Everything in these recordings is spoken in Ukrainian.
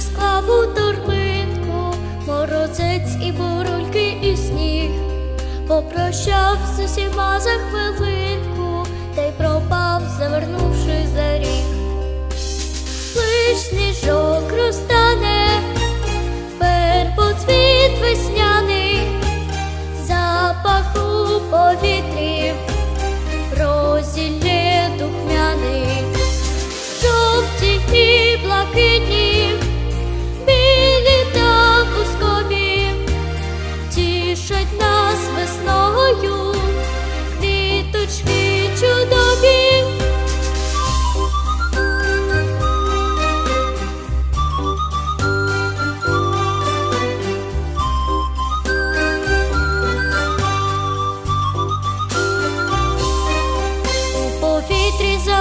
склав торбинку, морозець і бурульки, і сніг. Попрощав з усіма за хвилинку, та й пропав, завернувши за ріг. Лиш сніжок розтане, перпоцвіт весняний, запах у повітрі, розілє духмяний, жовті і блакитні,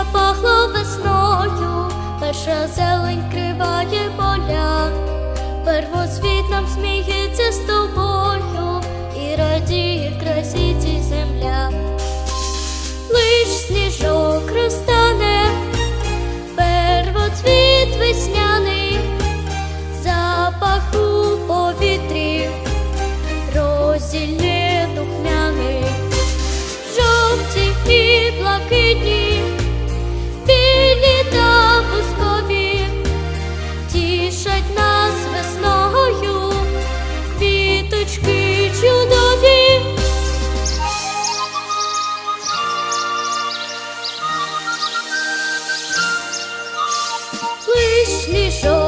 запахло весною, перша зелень криває поля, первосвіт нам сміється з тобою і радіє красі цій земля. Лиш сніжок розтане, первоцвіт весняний, запах у повітрі, розілє духмяний. Жовті і блакитні, Лиш сніжок